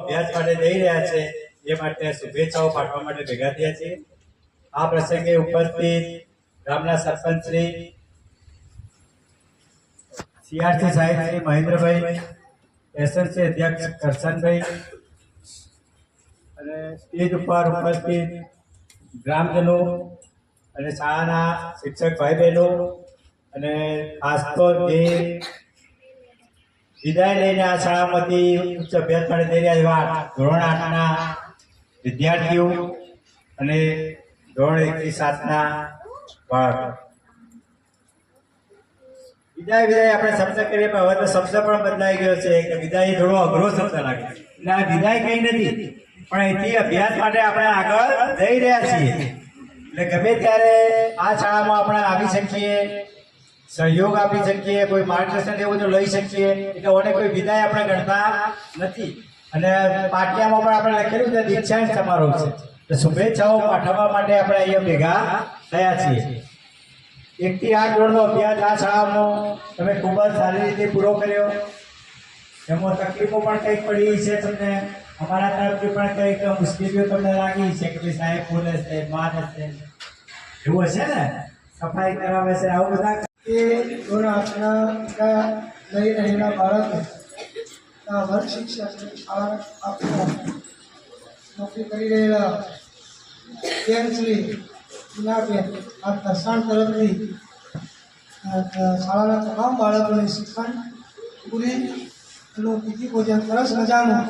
અભ્યાસ માટે જઈ રહ્યા છે, એ માટે શુભેચ્છાઓ પાઠવા માટે ભેગા થયા છીએ. આ પ્રસંગે ઉપસ્થિત ગામના સરપંચ શ્રી સીઆરસી સાહેબ શ્રી મહેન્દ્રભાઈ એસએનસી અધ્યક્ષ કરશનભાઈ અને સ્ટેજ ઉપર ઉપસ્થિત ગ્રામજનો અને શાળાના શિક્ષક ભાઈ બહેનો અને ખાસ તો જે વિદાય લઈને આ શાળામાંથી ઉચ્ચ અભ્યાસ જઈ ધોરણ આઠના વિદ્યાર્થીઓ અને ધોરણ એકથી સાતના બાળકો. વિદાય વિદાય, આપણે શબ્દ કરીએ, પણ હવે તો શબ્દ પણ બદલાઈ ગયો છે કે વિદાય થોડો અઘરો શબ્દ લાગે એટલે આ વિદાય કઈ નથી, પણ અહીંથી અભ્યાસ માટે આપણે આગળ જઈ રહ્યા છીએ. એટલે ગમે ત્યારે આ શાળામાં આપણે આવી શકીએ સહયોગ આપી શકીએ, કોઈ માર્ગદર્શન એવું બધું લઈ શકીએ એટલે ઓને કોઈ વિદાય આપણે ગણતા નથી. અને પાટિયામાં પણ આપણે લખેલું છે, દીક્ષાંત સમારોહ છે. તો શુભેચ્છાઓ પાઠવવા માટે આપણે અહીંયા ભેગા થયા છીએ. એકથી આઠ ધોરણનો અભ્યાસ આ શાળાનો, તમે ખૂબ જ સારી રીતે પૂરો કર્યો. એમાં તકલીફો પણ કંઈક પડી છે તમને. અમારા તરફથી પણ કંઈક મુશ્કેલીઓ તમને લાગી છે કે ભાઈ સાહેબ બોલે છે માર હશે? એવું હશે ને? સફાઈ કરાવે છે, આવું બધા એ ધોરણ આઠના લઈ રહેલા બાળકો વર્ગ શિક્ષક શાળા આપતા નોકરી કરી રહેલા બેન શ્રી આ દર્શાણ તરફથી શાળાના તમામ બાળકોને શિક્ષણ પૂરી એનું પીતી ભોજન, સરસ મજાનું.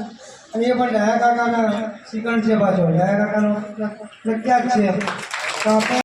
અને એ પણ ડાયા કાકાના શિક્ષણ છે પાછો. ડાયા કાકાનો પ્રખ્યાત છે.